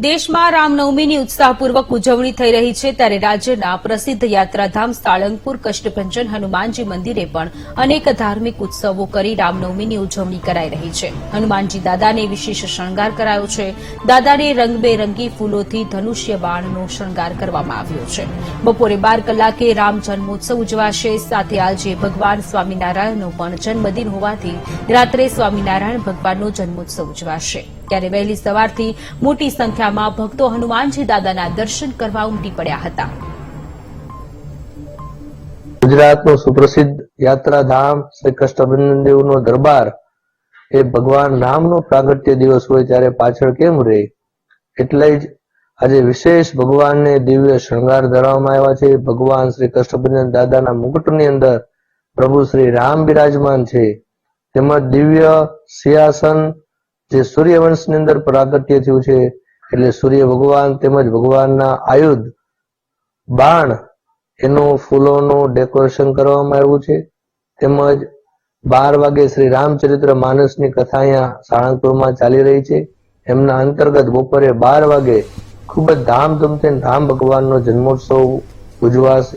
દેશમાં રામનવમીની ઉત્સાહપૂર્વક ઉજવણી થઈ રહી છે ત્યારે રાજ્યના પ્રસિદ્ધ યાત્રાધામ સાળંગપુર કષ્ટભંજન, હનુમાનજી મંદિરે પણ અનેક ધાર્મિક ઉત્સવો કરી રામનવમીની ઉજવણી કરાઈ રહી છે. હનુમાનજી દાદાને વિશેષ શણગાર કરાયો છે. દાદાને રંગબેરંગી ફૂલોથી ધનુષ્ય બાણનો શણગાર કરવામાં આવ્યો છે. બપોરે બાર કલાકે રામ જન્મોત્સવ ઉજવાશે. સાથે આજે ભગવાન સ્વામિનારાયણનો પણ જન્મદિન હોવાથી રાત્રે સ્વામિનારાયણ ભગવાનનો જન્મોત્સવ ઉજવાશે. ત્યારે વહેલી સવારથી મોટી સંખ્યામાં ભક્તો હનુમાનજી દાદાના દર્શન કરવા ઉમટી પડ્યા હતા. ગુજરાતનું સુપ્રસિદ્ધ યાત્રાધામ શ્રી કષ્ટભંજન દેવનો દરબાર એ ભગવાન રામનો પ્રાગટ્ય દિવસ હોય ત્યારે પાછળ કેમ રહે? એટલે જ આજે વિશેષ ભગવાનને દિવ્ય શણગાર ધરાવવામાં આવ્યા છે. ભગવાન શ્રી કષ્ટભંજન દાદાના મુકુટની અંદર પ્રભુ શ્રી રામ બિરાજમાન છે. તેમજ દિવ્ય સિંહાસન જે સૂર્યવંશની અંદર પ્રાગટ્ય થયું છે એટલે સૂર્ય ભગવાન તેમજ ભગવાનના આયુધ, બાણ, એનું ફૂલોનું ડેકોરેશન કરવામાં આવ્યું છે. તેમજ બાર વાગે શ્રી રામચરિત્ર માનસની કથા અહીંયા સાળંગપુરમાં ચાલી રહી છે. એમના અંતર્ગત બપોરે બાર વાગે ખૂબ જ ધામધૂમથી રામ ભગવાનનો જન્મોત્સવ ઉજવાશે.